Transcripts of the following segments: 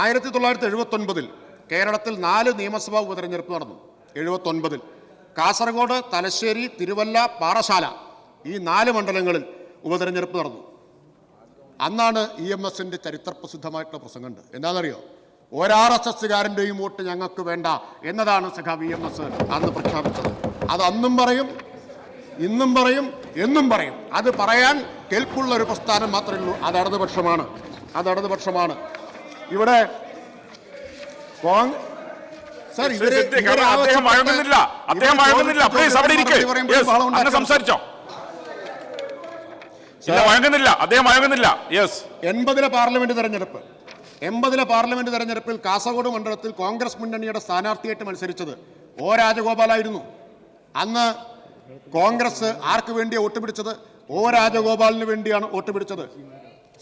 ആയിരത്തി തൊള്ളായിരത്തി എഴുപത്തൊൻപതിൽ കേരളത്തിൽ നാല് നിയമസഭാ ഉപതെരഞ്ഞെടുപ്പ് നടന്നു. എഴുപത്തൊൻപതിൽ കാസർഗോഡ് തലശ്ശേരി തിരുവല്ല പാറശാല ഈ നാല് മണ്ഡലങ്ങളിൽ ഉപതെരഞ്ഞെടുപ്പ് നടന്നു. അന്നാണ് ഇ എം എസിന്റെ ചരിത്രപ്രസിദ്ധമായിട്ടുള്ള പ്രസംഗമുണ്ട്. എന്താണെന്നറിയോ? ഒരാർ എസ് എസ്സുകാരന്റെയും വോട്ട് ഞങ്ങൾക്ക് വേണ്ട എന്നതാണ് സഖാബ് ഇ എം എസ് അന്ന് പ്രഖ്യാപിച്ചത്. അത് അന്നും പറയും ഇന്നും പറയും എന്നും പറയും. അത് പറയാൻ കേൾപ്പുള്ള ഒരു പ്രസ്ഥാനം മാത്രമേ ഉള്ളൂ. അത് ഇടതുപക്ഷമാണ്. അത് ഇടതുപക്ഷമാണ്. ഇവിടെ അദ്ദേഹം വഴങ്ങുന്നില്ല. അദ്ദേഹം വഴങ്ങുന്നില്ല. പ്ലീസ് അവിടെ ഇരിക്കെ. അങ്ങനെ സംസാരിച്ചോ. ഇല്ല വഴങ്ങുന്നില്ല. അദ്ദേഹം വഴങ്ങുന്നില്ല. യെസ് എൺപതിലെ പാർലമെന്റ് തെരഞ്ഞെടുപ്പ്. എൺപതിലെ പാർലമെന്റ് തെരഞ്ഞെടുപ്പിൽ കാസർഗോഡ് മണ്ഡലത്തിൽ കോൺഗ്രസ് മുന്നണിയുടെ സ്ഥാനാർത്ഥിയായിട്ട് മത്സരിച്ചത് ഒ രാജഗോപാലായിരുന്നു. അന്ന് കോൺഗ്രസ് ആർക്ക് വേണ്ടിയാണ് വോട്ട് പിടിച്ചത്? ഒ രാജഗോപാലിന് വേണ്ടിയാണ് വോട്ട് പിടിച്ചത്.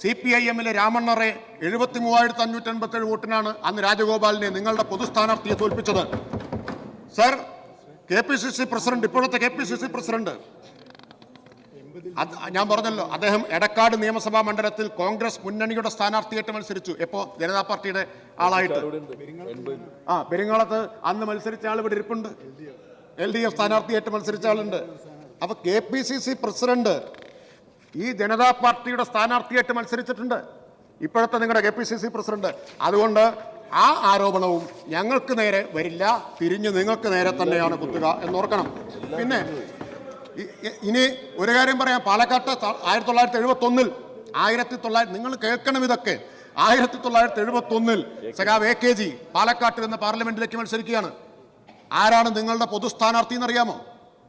സി പി ഐ എമ്മിലെ രാമണ്ണറെ എഴുപത്തി മൂവായിരത്തി അഞ്ഞൂറ്റി അൻപത്തേഴ് വോട്ടിനാണ് അന്ന് രാജഗോപാലിനെ നിങ്ങളുടെ പൊതുസ്ഥാനാർത്ഥിയെ തോൽപ്പിച്ചത്. Sir K P C C president ഇപ്പോഴത്തെ K P C C president. ഞാൻ പറഞ്ഞല്ലോ അദ്ദേഹം എടക്കാട് നിയമസഭാ മണ്ഡലത്തിൽ കോൺഗ്രസ് മുന്നണിയുടെ സ്ഥാനാർത്ഥിയായിട്ട് മത്സരിച്ചു. എപ്പോ? ജനതാ പാർട്ടിയുടെ ആളായിട്ട്. ആ പെരിങ്ങാളത്ത് അന്ന് മത്സരിച്ച ആൾ ഇവിടെ ഇരിപ്പുണ്ട്. എൽ ഡി എഫ് സ്ഥാനാർത്ഥിയായിട്ട് മത്സരിച്ച ആളുണ്ട്. അപ്പൊ K P C C president ഈ ജനതാ പാർട്ടിയുടെ സ്ഥാനാർത്ഥിയായിട്ട് മത്സരിച്ചിട്ടുണ്ട്. ഇപ്പോഴത്തെ നിങ്ങളുടെ K P C C president. അതുകൊണ്ട് ആ ആരോപണവും ഞങ്ങൾക്ക് നേരെ വരില്ല. തിരിഞ്ഞ് നിങ്ങൾക്ക് നേരെ തന്നെയാണ് കുത്തുക എന്നോർക്കണം. പിന്നെ ഇനി ഒരു കാര്യം പറയാം. പാലക്കാട്ട് ആയിരത്തി തൊള്ളായിരത്തി എഴുപത്തി ഒന്നിൽ ആയിരത്തി തൊള്ളായിരത്തി നിങ്ങൾ കേൾക്കണം ഇതൊക്കെ. ആയിരത്തി തൊള്ളായിരത്തി എഴുപത്തി ഒന്നിൽ സഖാവ് എ കെ ജി പാലക്കാട്ടിൽ നിന്ന് പാർലമെന്റിലേക്ക് മത്സരിക്കുകയാണ്. ആരാണ് നിങ്ങളുടെ പൊതു സ്ഥാനാർത്ഥി എന്നറിയാമോ?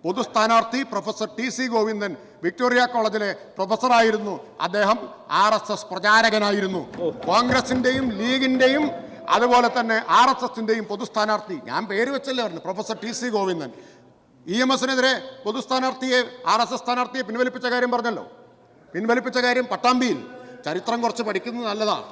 പൊതു സ്ഥാനാർത്ഥി professor T C Govindan Victoria കോളേജിലെ പ്രൊഫസറായിരുന്നു. അദ്ദേഹം ആർ എസ് എസ് പ്രചാരകനായിരുന്നു. കോൺഗ്രസിന്റെയും ലീഗിന്റെയും അതുപോലെ തന്നെ ആർ എസ് എസിന്റെയും പൊതുസ്ഥാനാർത്ഥി ഞാൻ പേര് വെച്ചല്ലേ പറഞ്ഞു professor T C Govindan. E M എസിനെതിരെ പൊതുസ്ഥാനാർത്ഥിയെ ആർ എസ് എസ് സ്ഥാനാർത്ഥിയെ പിൻവലിപ്പിച്ച കാര്യം പറഞ്ഞല്ലോ. പിൻവലിപ്പിച്ച കാര്യം പട്ടാമ്പിയിൽ. ചരിത്രം കുറച്ച് പഠിക്കുന്നത് നല്ലതാണ്.